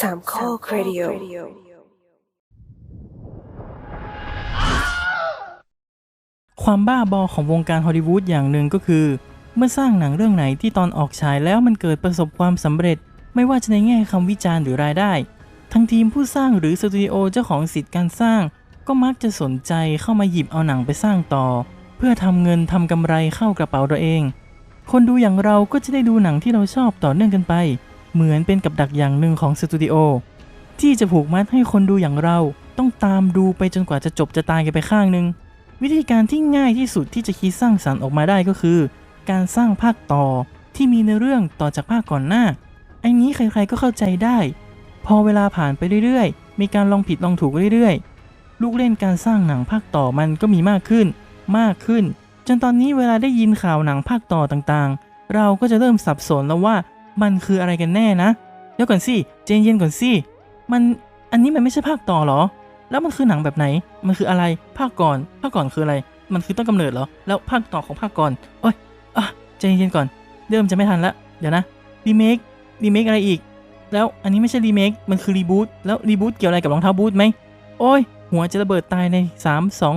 สามข้อครดิโอความบ้าบอของวงการฮอลลีวูดอย่างหนึ่งก็คือ เมื่อสร้างหนังเรื่องไหนที่ตอนออกฉายแล้วมันเกิดประสบความสำเร็จ ไม่ว่าจะในแง่คำวิจารณ์หรือรายได้ ทั้งทีมผู้สร้างหรือสตูดิโอเจ้าของสิทธิ์การสร้าง ก็มักจะสนใจเข้ามาหยิบเอาหนังไปสร้างต่อ เพื่อทำเงินทำกำไรเข้ากระเป๋าตัวเอง คนดูอย่างเราก็จะได้ดูหนังที่เราชอบต่อเนื่องกันไป เหมือนเป็นกับดักอย่างหนึ่งของสตูดิโอที่จะผูกมัดให้คนดูอย่างเราต้องตามดูไปจนกว่าจะจบจะตายกันไปข้างหนึ่งวิธีการที่ง่ายที่สุดที่จะคิดสร้างสรรค์ออกมาได้ก็คือ การสร้างภาคต่อที่มีในเรื่องต่อจากภาคก่อนหน้าไอ้นี้ใครๆก็เข้าใจได้ พอเวลาผ่านไปเรื่อยๆ มีการลองผิดลองถูกเรื่อยๆ ลูกเล่นการสร้างหนังภาคต่อมันก็มีมากขึ้น มากขึ้น จนตอนนี้เวลาได้ยินข่าวหนังภาคต่อต่างๆ เราก็จะเริ่มสับสนแล้วว่า มันคืออะไรกันแน่นะเดี๋ยวก่อนสิเจนเย็นก่อนสิมันอันนี้มันไม่ใช่ภาคต่อหรอ แล้วมันคือหนังแบบไหน มันคืออะไรภาคก่อน ภาคก่อนคืออะไร มันคือต้นกำเนิดเหรอ แล้วภาคต่อของภาคก่อนโอ้ยอะใจเย็นก่อน เริ่มจะไม่ทันละเดี๋ยวนะรีเมครีเมคอะไรอีก แล้วอันนี้ไม่ใช่รีเมคมันคือรีบูตแล้วรีบูตเกี่ยวอะไรกับรองเท้าบูทไหมโอ้ย หัวจะระเบิดตายใน 3 2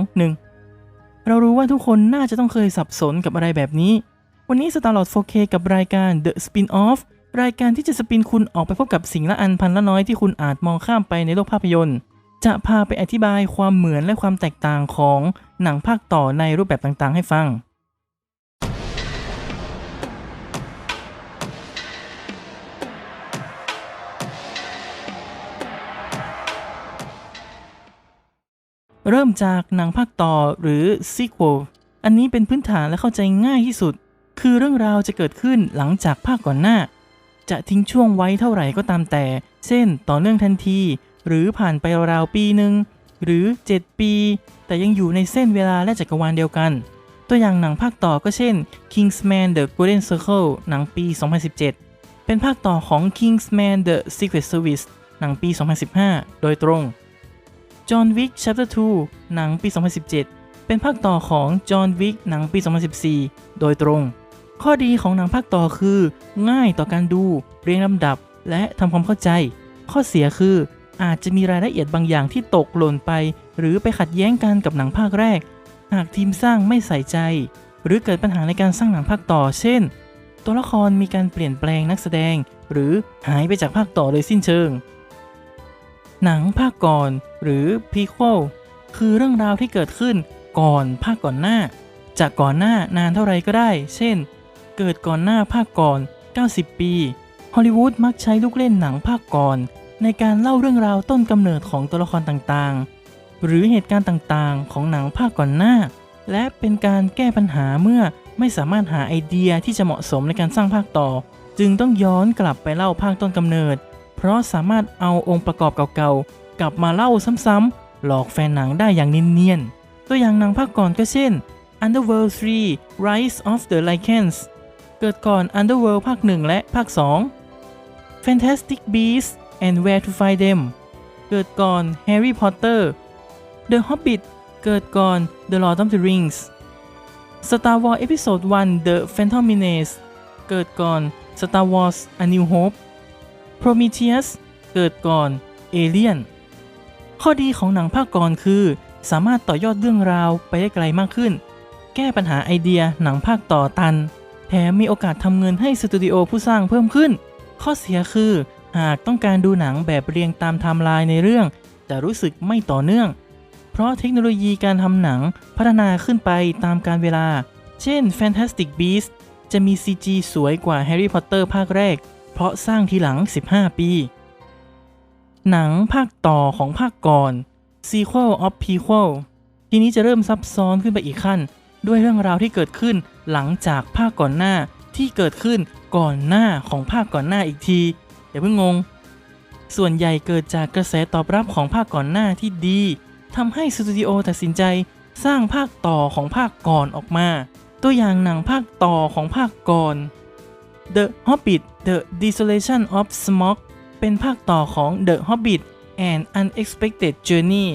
1 เรารู้ว่าทุกคนน่าจะต้องเคยสับสนกับอะไรแบบนี้ วันนี้ Star Lord 4K กับรายการ The Spin-off รายการที่จะสปินคุณออกไปพบกับสิ่งละอันพันละน้อยที่คุณอาจมองข้ามไปในโลกภาพยนตร์ จะพาไปอธิบายความเหมือนและความแตกต่างของหนังภาคต่อในรูปแบบต่างๆ ให้ฟัง เริ่มจากหนังภาคต่อหรือ sequel อันนี้เป็นพื้นฐานและเข้าใจง่ายที่สุด คือเรื่องราวจะเกิดขึ้นหลังจากภาคก่อนหน้า จะทิ้งช่วงไว้เท่าไหร่ก็ตามแต่ เช่นต่อเนื่องทันที หรือผ่านไปราวปีหนึ่งหรือ 7 ปี แต่ยังอยู่ในเส้นเวลาและจักรวาลเดียวกัน ตัวอย่างหนังภาคต่อก็เช่น Kingsman The Golden Circle หนังปี 2017 เป็นภาคต่อของ Kingsman The Secret Service หนังปี 2015 โดยตรง John Wick Chapter 2 หนังปี 2017 เป็นภาคต่อของ John Wick หนังปี 2014 โดยตรง ข้อดีของหนังภาคต่อคือ ง่ายต่อการดูเรียงลำดับ และทำความเข้าใจ ข้อเสียคืออาจจะมีรายละเอียดบางอย่างที่ตกหล่นไป หรือไปขัดแย้งกันกับหนังภาคแรก หากทีมสร้างไม่ใส่ใจ หรือเกิดปัญหาในการสร้างหนังภาคต่อ เช่น ตัวละครมีการเปลี่ยนแปลงนักแสดง หรือหายไปจากภาคต่อโดยสิ้นเชิง หนังภาคก่อน หรือ prequel คือเรื่องราวที่เกิดขึ้นก่อนภาคก่อนหน้า จากก่อนหน้านานเท่าไรก็ได้ เช่น เกิดก่อนหน้าภาคก่อน 90 ปี ฮอลลีวูดมักใช้ลูกเล่นหนังภาคก่อน ในการเล่าเรื่องราวต้นกำเนิดของตัวละครต่างๆ หรือเหตุการณ์ต่างๆ ของหนังภาคก่อนหน้า และเป็นการแก้ปัญหาเมื่อไม่สามารถหาไอเดียที่จะเหมาะสมในการสร้างภาคต่อ จึงต้องย้อนกลับไปเล่าภาคต้นกำเนิด เพราะสามารถเอาองค์ประกอบเก่าๆ กลับมาเล่าซ้ำๆ หลอกแฟนหนังได้อย่างเนียนๆ ตัวอย่างหนังภาคก่อนก็เช่น Underworld 3 Rise of the Lycans เกิดก่อน Underworld ภาค 1 และภาค 2 Fantastic Beasts and Where to Find Them เกิดก่อน Harry Potter The Hobbit เกิดก่อน The Lord of the Rings Star Wars Episode 1 The Phantom Menace เกิดก่อน Star Wars A New Hope Prometheus เกิดก่อน Alien ข้อดีของหนังภาคก่อนคือ สามารถต่อยอดเรื่องราวไปได้ไกลมากขึ้น แก้ปัญหาไอเดียหนังภาคต่อตัน แถมมีโอกาสทำเงินให้สตูดิโอผู้สร้างเพิ่มขึ้น ข้อเสียคือ หากต้องการดูหนังแบบเรียงตามไทม์ไลน์ในเรื่อง จะรู้สึกไม่ต่อเนื่อง เพราะเทคโนโลยีการทำหนังพัฒนาขึ้นไปตามกาลเวลา เช่น Fantastic Beasts จะมี CG สวยกว่า Harry Potter ภาคแรก เพราะสร้างทีหลัง 15 ปี หนังภาคต่อของภาคก่อน Sequel of Prequel ทีนี้จะเริ่มซับซ้อนขึ้นไปอีกขั้น ด้วยเรื่องราวที่เกิดขึ้นหลังจากภาคก่อนหน้าที่เกิดขึ้นก่อนหน้าของภาคก่อนหน้าอีกทีอย่าเพิ่งงง ส่วนใหญ่เกิดจากกระแสตอบรับของภาคก่อนหน้าที่ดีทำให้สตูดิโอตัดสินใจสร้างภาคต่อของภาคก่อนออกมา ตัวอย่างหนังภาคต่อของภาคก่อน The Hobbit The Desolation of Smaug เป็นภาคต่อของ The Hobbit and Unexpected Journey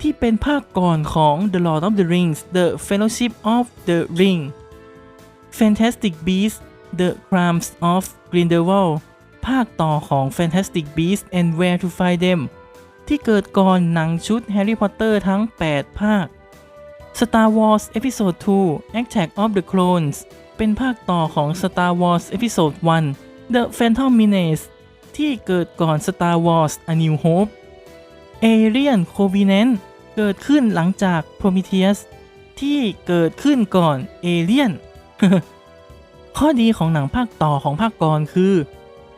ที่เป็นภาคก่อนของ The Lord of the Rings The Fellowship of the Ring Fantastic Beasts The Crimes of Grindelwald ภาคต่อของ Fantastic Beasts and Where to Find Them ที่เกิดก่อนหนังชุด Harry Potter ทั้ง 8 ภาค Star Wars Episode 2 Attack of the Clones เป็นภาคต่อของ Star Wars Episode 1 The Phantom Menace ที่เกิดก่อน Star Wars A New Hope Alien Covenant เกิดขึ้นหลังจาก Prometheus ที่เกิดขึ้นก่อน Alien ข้อดีของหนังภาคต่อของภาคก่อนคือ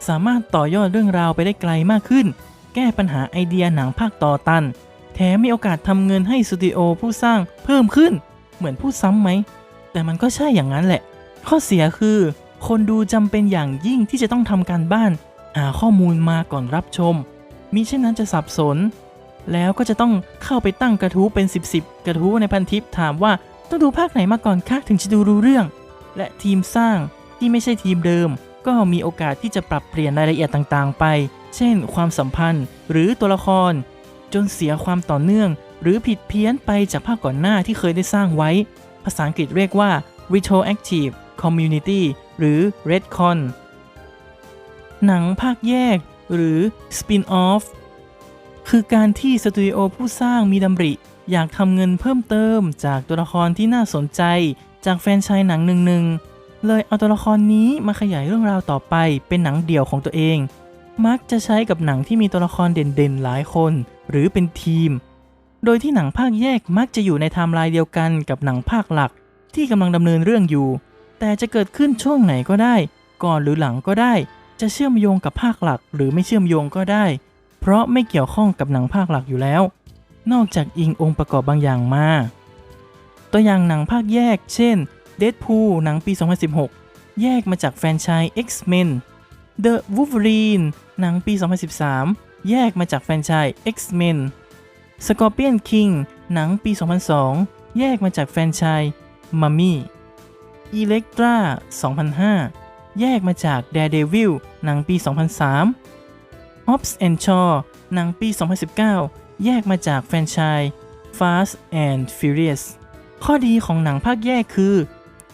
สามารถต่อยอดเรื่องราวไปได้ไกลมากขึ้น แก้ปัญหาไอเดียหนังภาคต่อตัน แถมมีโอกาสทำเงินให้สตูดิโอผู้สร้างเพิ่มขึ้น เหมือนพูดซ้ำไหม แต่มันก็ใช่อย่างนั้นแหละ ข้อเสียคือ คนดูจำเป็นอย่างยิ่งที่จะต้องทำการบ้านหาข้อมูลมาก่อนรับชมมิเช่นนั้นจะสับสน แล้วก็จะต้องเข้าไปตั้งกระทู้เป็น 10บสกระทู้ในพันทิปถามว่าต้องดูภาคไหนมาก่อนคะถึงจะดูรู้เรื่อง และทีมสร้างที่ไม่ใช่ทีมเดิม ก็มีโอกาสที่จะปรับเปลี่ยนรายละเอียดต่างๆ ไป เช่น ความสัมพันธ์หรือตัวละคร จนเสียความต่อเนื่อง หรือผิดเพี้ยนไปจากภาคก่อนหน้าที่เคยได้สร้างไว้ ภาษาอังกฤษเรียกว่า retroactive community หรือ redcon หนังภาคแยกหรือ spin-off คือการที่สตูดิโอผู้สร้างมีดำริ อยากทำเงินเพิ่มเติมจากตัวละครที่น่าสนใจ จากแฟนชายหนังหนึ่งๆเลยเอาตัวละครนี้มาขยายเรื่องราวต่อไปเป็นหนังเดี่ยวของตัวเอง มักจะใช้กับหนังที่มีตัวละครเด่นๆหลายคน หรือเป็นทีม โดยที่หนังภาคแยกมักจะอยู่ในไทม์ไลน์เดียวกันกับหนังภาคหลัก ที่กำลังดำเนินเรื่องอยู่ แต่จะเกิดขึ้นช่วงไหนก็ได้ ก่อนหรือหลังก็ได้ จะเชื่อมโยงกับภาคหลัก หรือไม่เชื่อมโยงก็ได้ เพราะไม่เกี่ยวข้องกับหนังภาคหลักอยู่แล้ว นอกจากอิงองค์ประกอบบางอย่างมา ตัวอย่างหนังภาคแยก เช่น Deadpool หนังปี 2016 แยกมาจากแฟรนไชส์ X-Men The Wolverine หนังปี 2013 แยกมาจากแฟรนไชส์ X-Men Scorpion King หนังปี 2002 แยกมาจากแฟรนไชส์ Mummy Electra 2005 แยกมาจาก Daredevil หนังปี 2003 Hobbs and Shaw หนังปี 2019 แยกมาจากแฟรนไชส์ Fast and Furious ข้อดีของหนังภาคแยกคือ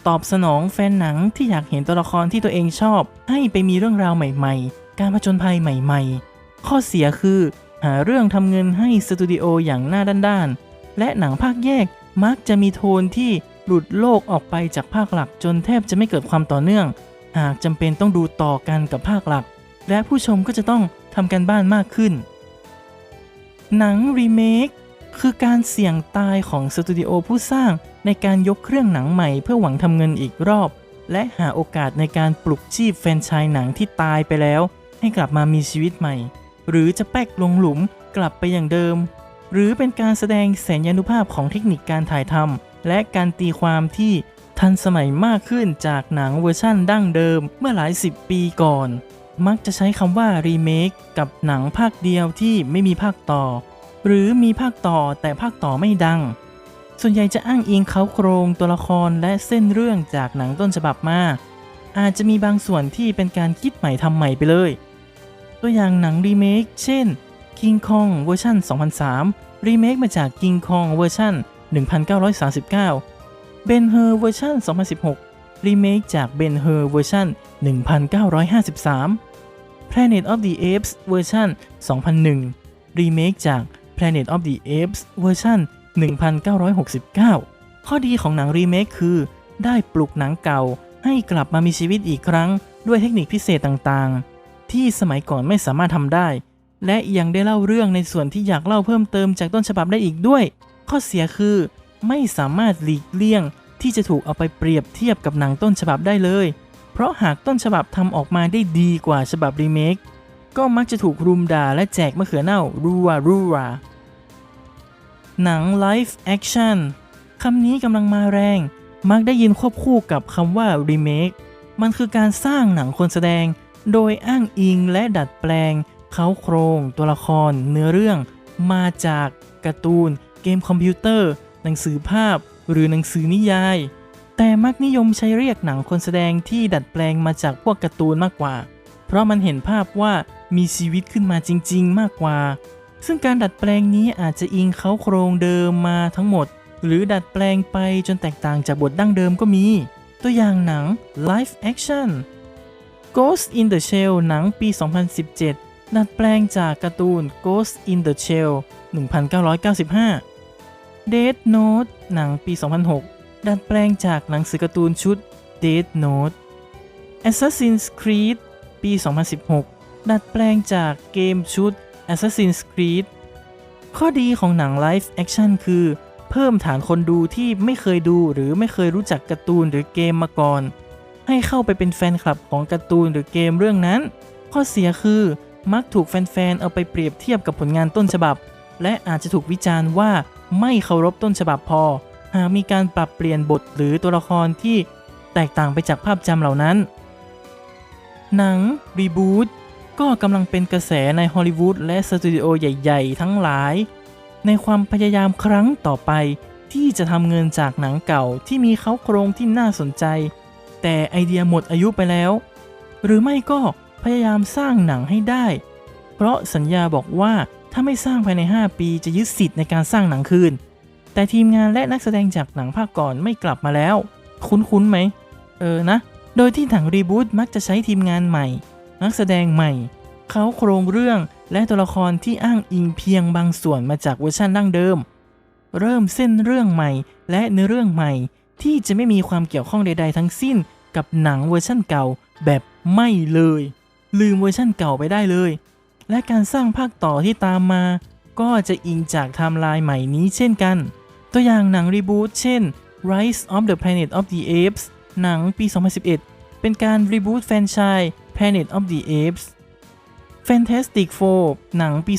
ตอบสนองแฟนหนังที่อยากเห็นตัวละครที่ตัวเองชอบ ให้ไปมีเรื่องราวใหม่ๆ การผจญภัยใหม่ๆ ข้อเสียคือ หาเรื่องทำเงินให้สตูดิโออย่างหน้าด้านๆ และหนังภาคแยกมักจะมีโทนที่หลุดโลกออกไปจากภาคหลักจนแทบจะไม่เกิดความต่อเนื่อง หากจำเป็นต้องดูต่อกันกับภาคหลัก และผู้ชมก็จะต้อง ทำกันบ้านมากขึ้น หนังรีเมคคือการเสี่ยงตายของสตูดิโอผู้สร้างในการยกเครื่องหนังใหม่เพื่อหวังทำเงินอีกรอบ และหาโอกาสในการปลุกชีพแฟนชายหนังที่ตายไปแล้ว ให้กลับมามีชีวิตใหม่ หรือจะแป๊กลงหลุมกลับไปอย่างเดิม หรือเป็นการแสดงแสนยานุภาพของเทคนิคการถ่ายทำและการตีความที่ทันสมัยมากขึ้นจากหนังเวอร์ชั่นดั้งเดิมเมื่อหลายสิบปีก่อน มักจะใช้คำว่ารีเมคกับหนังภาคเดียวที่ไม่มีภาคต่อ หรือมีภาคต่อแต่ภาคต่อไม่ดัง ส่วนใหญ่จะอ้างอิงเขาโครงตัวละครและเส้นเรื่องจากหนังต้นฉบับมา อาจจะมีบางส่วนที่เป็นการคิดใหม่ทำใหม่ไปเลย ตัวอย่างหนังรีเมคเช่น King Kong เวอร์ชัน2003 รีเมคมาจาก King Kong เวอร์ชัน1939 Ben Hur เวอร์ชัน2016 รีเมคจาก Ben Hur เวอร์ชัน1953 Planet of the Apes เวอร์ชัน2001 รีเมคจาก Planet of the Apes เวอร์ชัน1969 ข้อดีของหนังรีเมคคือ ได้ปลุกหนังเก่าให้กลับมามีชีวิตอีกครั้ง ด้วยเทคนิคพิเศษต่างๆ ที่สมัยก่อนไม่สามารถทำได้ และยังได้เล่าเรื่องในส่วนที่อยากเล่าเพิ่มเติมจากต้นฉบับได้อีกด้วย ข้อเสียคือ ไม่สามารถหลีกเลี่ยงที่จะถูกเอาไปเปรียบเทียบกับหนังต้นฉบับได้เลย ราะหากต้นฉบับทำออกมาได้ดีกว่าฉบับรีเมค ก็มักจะถูกรุมด่าและแจกมะเขือเน่ารัวรัวหนัง Live Action คำนี้กำลังมาแรง มักได้ยินควบคู่กับคำว่า Remake มันคือการสร้างหนังคนแสดง โดยอ้างอิงและดัดแปลง เขาโครง ตัวละคร เนื้อเรื่อง มาจากการ์ตูน เกมคอมพิวเตอร์ หนังสือภาพ หรือหนังสือนิยาย แต่มักนิยมใช้เรียกหนังคนแสดงที่ดัดแปลงมาจากพวกการ์ตูนมากกว่า เพราะมันเห็นภาพว่ามีชีวิตขึ้นมาจริง ๆ มากกว่า ซึ่งการดัดแปลงนี้อาจจะอิงเขาโครงเดิมมาทั้งหมด หรือดัดแปลงไปจนแตกต่างจากบทดั้งเดิมก็มี ตัวอย่างหนัง live action Ghost in the Shell หนังปี 2017 ดัดแปลงจากการ์ตูน Ghost in the Shell 1995 Death Note หนังปี 2006 ดัดแปลงจากหนังสือการ์ตูนชุด Death Note Assassin's Creed ปี 2016 ดัดแปลงจากเกมชุด Assassin's Creed ข้อดีของหนัง Live Action คือ เพิ่มฐานคนดูที่ไม่เคยดูหรือไม่เคยรู้จักการ์ตูนหรือเกมมาก่อน ให้เข้าไปเป็นแฟนคลับของการ์ตูนหรือเกมเรื่องนั้น ข้อเสียคือมักถูกแฟนๆ เอาไปเปรียบเทียบกับผลงานต้นฉบับ และอาจจะถูกวิจารณ์ว่าไม่เคารพต้นฉบับพอ หากมีการปรับเปลี่ยนบทหรือตัวละครที่แตกต่างไปจากภาพจำเหล่านั้น หนัง รีบูตก็กำลังเป็นกระแสในฮอลลีวูดและสตูดิโอใหญ่ๆ ทั้งหลาย ในความพยายามครั้งต่อไป ที่จะทำเงินจากหนังเก่าที่มีเขาโครงที่น่าสนใจ แต่ไอเดียหมดอายุไปแล้ว หรือไม่ก็พยายามสร้างหนังให้ได้ เพราะสัญญาบอกว่าถ้าไม่สร้างภายใน 5 ปีจะยึดสิทธิ์ในการสร้างหนังคืน แต่ทีมงานและนักแสดงจากหนังภาคก่อนไม่กลับมาแล้ว คุ้นๆไหม เออนะ โดยที่หนังรีบูตมักจะใช้ทีมงานใหม่ นักแสดงใหม่ เขาโครงเรื่องและตัวละครที่อ้างอิงเพียงบางส่วนมาจากเวอร์ชันดั้งเดิม เริ่มเส้นเรื่องใหม่ และเนื้อเรื่องใหม่ ที่จะไม่มีความเกี่ยวข้องใด ๆ ทั้งสิ้น กับหนังเวอร์ชันเก่าแบบไม่เลย ลืมเวอร์ชันเก่าไปได้เลย และการสร้างภาคต่อที่ตามมา ก็จะอิงจากไทม์ไลน์ใหม่นี้เช่นกัน ตัวอย่างหนังรีบูตเช่น Rise of the Planet of the Apes หนังปี 2011 เป็นการรีบูตแฟนชส์ Planet of the Apes Fantastic Four หนังปี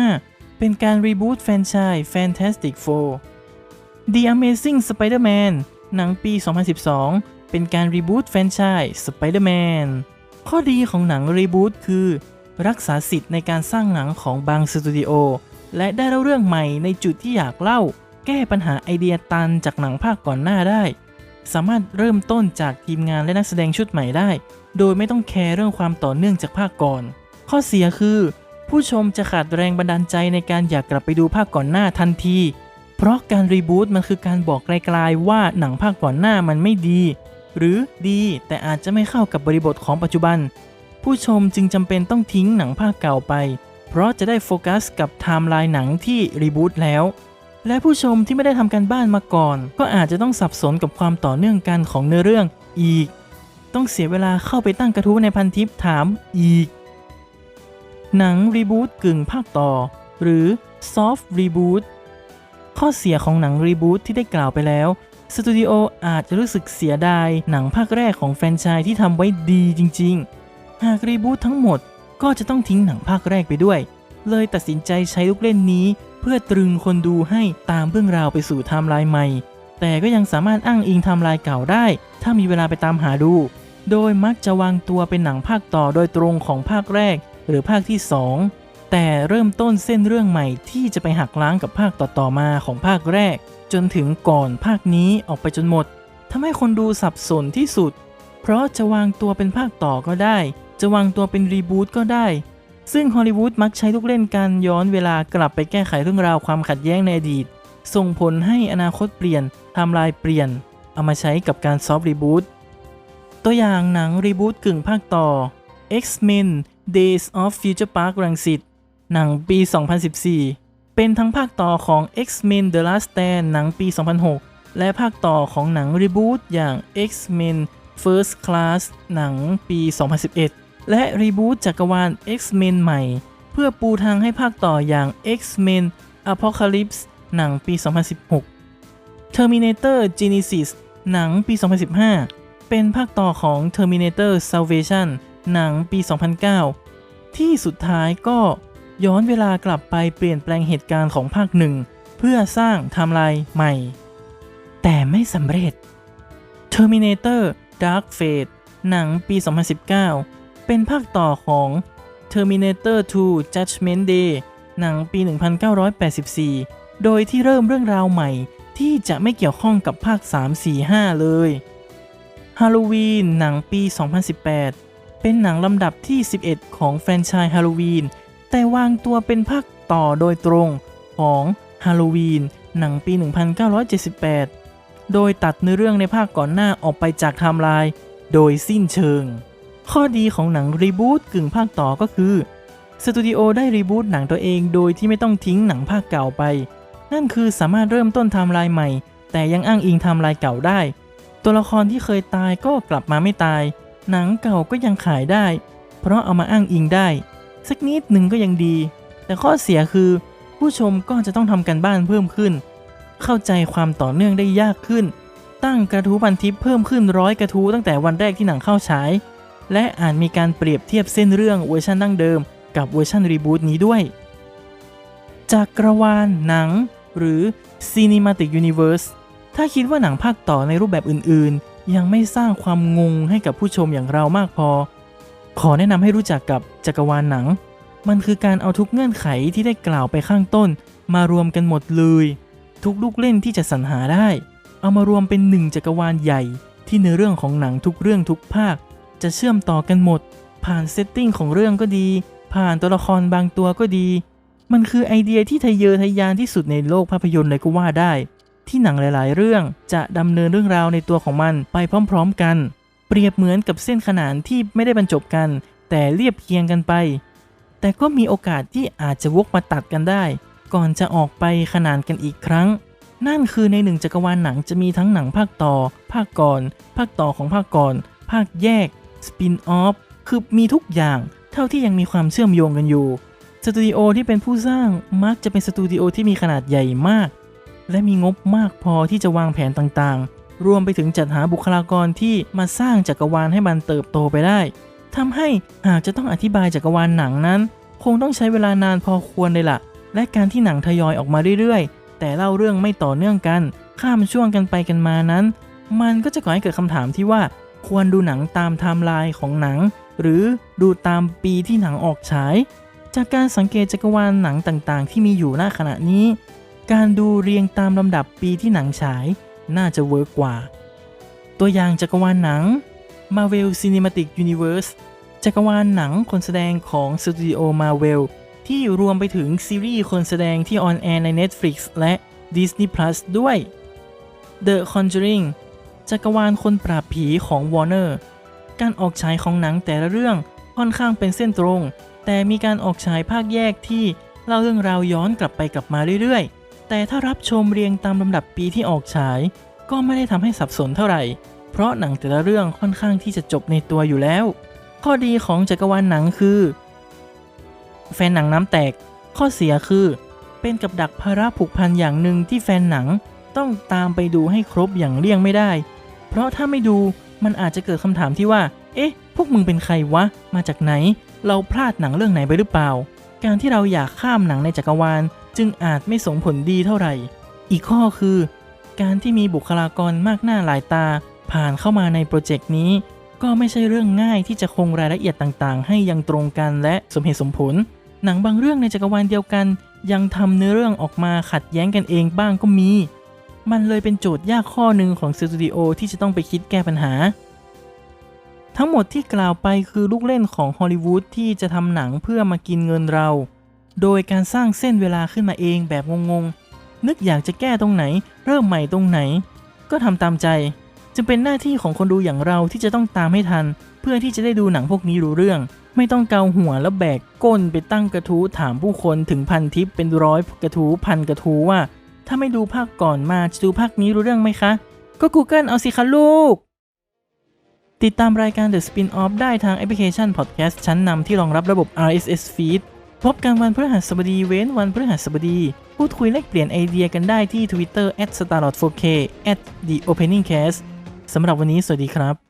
2015 เป็นการรีบูตแฟนชส์ Fantastic Four The Amazing Spider-Man หนังปี 2012 เป็นการรีบูตแฟนชส์ Spider-Man ข้อดีของหนังรีบูตคือ รักษาสิทธิ์ในการสร้างหนังของบางสตูดิโอและได้เล่าเรื่องใหม่ในจุดที่อยากเล่า แก้ปัญหาไอเดียตันจากหนังภาคก่อนหน้าได้ สามารถเริ่มต้นจากทีมงานและนักแสดงชุดใหม่ได้ โดยไม่ต้องแคร์เรื่องความต่อเนื่องจากภาคก่อน ข้อเสียคือ ผู้ชมจะขาดแรงบันดาลใจในการอยากกลับไปดูภาคก่อนหน้าทันที เพราะการรีบูตมันคือการบอกไกลๆว่าหนังภาคก่อนหน้ามันไม่ดี หรือดีแต่อาจจะไม่เข้ากับบริบทของปัจจุบัน ผู้ชมจึงจำเป็นต้องทิ้งหนังภาคเก่าไป เพราะจะได้โฟกัสกับไทม์ไลน์หนังที่รีบูตแล้ว และผู้ชมที่ไม่ได้ทำการบ้านมาก่อน ก็อาจจะต้องสับสนกับความต่อเนื่องกันของเนื้อเรื่องอีก ต้องเสียเวลาเข้าไปตั้งกระทู้ในพันทิปถามอีก หนังรีบูตกึ่งภาคต่อ หรือซอฟต์รีบูตข้อเสียของหนังรีบูตที่ได้กล่าวไปแล้วสตูดิโออาจจะรู้สึกเสียดายหนังภาคแรกของแฟรนไชส์ที่ทำไว้ดีจริง ๆ หากรีบูตทั้งหมดก็จะต้องทิ้งหนังภาคแรกไปด้วย เลยตัดสินใจใช้ลูกเล่นนี้ พื่อตรึงคนดูให้ตามเรื่องราวไปสู่ไทม์ไลน์ใหม่ แต่ก็ยังสามารถอ้างอิงไทม์ไลน์เก่าได้ ถ้ามีเวลาไปตามหาดู โดยมักจะวางตัวเป็นหนังภาคต่อโดยตรงของภาคแรก หรือภาคที่ 2 แต่เริ่มต้นเส้นเรื่องใหม่ที่จะไปหักล้างกับภาคต่อๆมาของภาคแรก จนถึงก่อนภาคนี้ออกไปจนหมดทำให้คนดูสับสนที่สุด เพราะจะวางตัวเป็นภาคต่อก็ได้ จะวางตัวเป็นรีบูตก็ได้ ซึ่งฮอลลีวูดมักใช้ลูกเล่นการย้อนเวลากลับไปแก้ไขเรื่องราวความขัดแย้งในอดีต ส่งผลให้อนาคตเปลี่ยนไทม์ไลน์เปลี่ยน เอามาใช้กับการซอฟต์รีบูตตัวอย่างหนังรีบูตกึ่งภาคต่อ X-Men Days of Future Park รังสิตหนังปี 2014 เป็นทั้งภาคต่อของ X-Men The Last Stand หนังปี 2006 และภาคต่อของหนังรีบูตอย่าง X-Men First Class หนังปี 2011 และรีบูตจักรวาล X-Men ใหม่ เพื่อปูทางให้ภาคต่ออย่าง X-Men Apocalypse หนังปี 2016 Terminator Genesis หนังปี 2015 เป็นภาคต่อของ Terminator Salvation หนังปี 2009 ที่สุดท้ายก็ย้อนเวลากลับไปเปลี่ยนแปลงเหตุการณ์ของภาคหนึ่ง เพื่อสร้างไทม์ไลน์ใหม่ แต่ไม่สำเร็จ Terminator Dark Fate หนังปี 2019 เป็นภาคต่อของ Terminator 2 Judgment Day หนังปี 1984 โดยที่เริ่มเรื่องราวใหม่ที่จะไม่เกี่ยวข้องกับภาค 3 4 5 เลยฮาโลวีนหนังปี 2018 เป็นหนังลำดับที่ 11 ของแฟรนไชส์ฮาโลวีนแต่วางตัวเป็นภาคต่อโดยตรงของฮาโลวีนหนังปี 1978 โดยตัดเนื้อเรื่องในภาคก่อนหน้าออกไปจากไทม์ไลน์โดยสิ้นเชิง ข้อดีของหนังรีบูตกึ่งภาคต่อก็คือสตูดิโอได้รีบูตหนังตัวเองโดยที่ไม่ต้องทิ้งหนังภาคเก่าไป นั่นคือสามารถเริ่มต้นไทม์ไลน์ใหม่ แต่ยังอ้างอิงไทม์ไลน์เก่าได้ ตัวละครที่เคยตายก็กลับมาไม่ตาย หนังเก่าก็ยังขายได้ เพราะเอามาอ้างอิงได้ สักนิดหนึ่งก็ยังดี แต่ข้อเสียคือ ผู้ชมก็จะต้องทำกันบ้านเพิ่มขึ้น เข้าใจความต่อเนื่องได้ยากขึ้น ตั้งกระทู้พันทิปเพิ่มขึ้นร้อยกระทู้ตั้งแต่วันแรกที่หนังเข้าฉาย และอาจมีการเปรียบเทียบเส้นเรื่องเวอร์ชันดั้งเดิม กับเวอร์ชันรีบูตนี้ด้วยจากกระวานหนัง หรือ Cinematic Universe ถ้าคิดว่าหนังภาคต่อในรูปแบบอื่นๆ ยังไม่สร้างความงงให้กับผู้ชมอย่างเรามากพอ ขอแนะนำให้รู้จักกับจักรวาลหนัง มันคือการเอาทุกเงื่อนไขที่ได้กล่าวไปข้างต้น มารวมกันหมดเลย ทุกลูกเล่นที่จะสรรหาได้ เอามารวมเป็นหนึ่งจักรวาลใหญ่ ที่ในเรื่องของหนังทุกเรื่องทุกภาค จะเชื่อมต่อกันหมด ผ่านเซตติ้งของเรื่องก็ดี ผ่านตัวละครบางตัวก็ดี มันคือไอเดียที่ทะเยอทะยานที่สุดในโลกภาพยนตร์เลยก็ว่าได้ ที่หนังหลายๆ เรื่องจะดำเนินเรื่องราวในตัวของมันไปพร้อม ๆ กัน เปรียบเหมือนกับเส้นขนานที่ไม่ได้บรรจบกัน แต่เรียบเคียงกันไป แต่ก็มีโอกาสที่อาจจะวกมาตัดกันได้ ก่อนจะออกไปขนานกันอีกครั้งนั่นคือในหนึ่งจักรวาลหนังจะมีทั้งหนังภาคต่อ ภาคก่อน ภาคต่อของภาคก่อน ภาคแยก สปินออฟคือมีทุกอย่างเท่าที่ยังมีความเชื่อมโยงกันอยู่ สตูดิโอที่เป็นผู้สร้างมักจะเป็นสตูดิโอที่มีขนาดใหญ่มาก และมีงบมากพอที่จะวางแผนต่างๆ รวมไปถึงจัดหาบุคลากรที่มาสร้างจักรวาลให้มันเติบโตไปได้ทำให้หากจะต้องอธิบายจักรวาลหนังนั้น คงต้องใช้เวลานานพอควรเลยล่ะ และการที่หนังทยอยออกมาเรื่อยๆ แต่เล่าเรื่องไม่ต่อเนื่องกัน ข้ามช่วงกันไปกันมานั้น มันก็จะก่อให้เกิดคำถามที่ว่า ควรดูหนังตามไทม์ไลน์ของหนัง หรือดูตามปีที่หนังออกฉาย จากการสังเกตจักรวาลหนังต่างๆ ที่มีอยู่ณขณะนี้ การดูเรียงตามลำดับปีที่หนังฉายน่าจะเวิร์กกว่า ตัวอย่างจักรวาลหนัง Marvel Cinematic Universe จักรวาลหนังคนแสดงของสตูดิโอ Marvel ที่รวมไปถึงซีรีส์คนแสดงที่ออนแอร์ใน Netflix และ Disney Plus ด้วย The Conjuring จักรวาลคนปราบผีของ Warner การออกฉายของหนังแต่ละเรื่องค่อนข้างเป็นเส้นตรง แต่มีการออกฉายภาคแยกที่เล่าเรื่องราวย้อนกลับไปกลับมาเรื่อยๆ แต่ถ้ารับชมเรียงตามลำดับปีที่ออกฉาย ก็ไม่ได้ทำให้สับสนเท่าไหร่ เพราะหนังแต่ละเรื่องค่อนข้างที่จะจบในตัวอยู่แล้ว ข้อดีของจักรวาลหนังคือ แฟนหนังน้ำแตก ข้อเสียคือ เป็นกับดักภาระผูกพันอย่างหนึ่งที่แฟนหนังต้องตามไปดูให้ครบอย่างเลี่ยงไม่ได้ เพราะถ้าไม่ดูมันอาจจะเกิดคำถามที่ว่า เอ๊ะ พวกมึงเป็นใครวะ มาจากไหน เราพลาดหนังเรื่องไหนไปหรือเปล่า การที่เราอยากข้ามหนังในจักรวาล จึงอาจไม่ส่งผลดีเท่าไหร่ อีกข้อคือ การที่มีบุคลากรมากหน้าหลายตา ผ่านเข้ามาในโปรเจกต์นี้ ก็ไม่ใช่เรื่องง่ายที่จะคงรายละเอียดต่างๆ ให้ยังตรงกันและสมเหตุสมผล หนังบางเรื่องในจักรวาลเดียวกัน ยังทำเนื้อเรื่องออกมาขัดแย้งกันเองบ้างก็มี มันเลยเป็นโจทย์ยากข้อหนึ่งของสตูดิโอที่จะต้องไปคิดแก้ปัญหา ทั้งหมดที่กล่าวไปคือลูกเล่นของฮอลลีวูดที่จะทำหนังเพื่อมากินเงินเรา โดยการสร้างเส้นเวลาขึ้นมาเองแบบงงๆ นึกอยากจะแก้ตรงไหน เริ่มใหม่ตรงไหน ก็ทำตามใจ จึงเป็นหน้าที่ของคนดูอย่างเราที่จะต้องตามให้ทัน เพื่อที่จะได้ดูหนังพวกนี้รู้เรื่อง ไม่ต้องเกาหัวแล้วแบกก้นไปตั้งกระทู้ถามผู้คนถึงพันทิปเป็นร้อยกระทู้พันกระทู้ว่า ถ้าไม่ดูภาคก่อนมาจะดูภาคนี้รู้เรื่องไหมคะ ก็ Google เอาสิคะลูก ติดตามรายการ The Spin-off ได้ทางแอปพลิเคชัน Podcast ชั้นนำที่รองรับระบบ RSS Feed พบกันวันพฤหัสบดีเว้นวันพฤหัสบดี พูดคุยแลกเปลี่ยนไอ디ยกันได้ที่ Twitter @starlord4k @theopeningcast สำหรับวันนี้สวัสดีครับ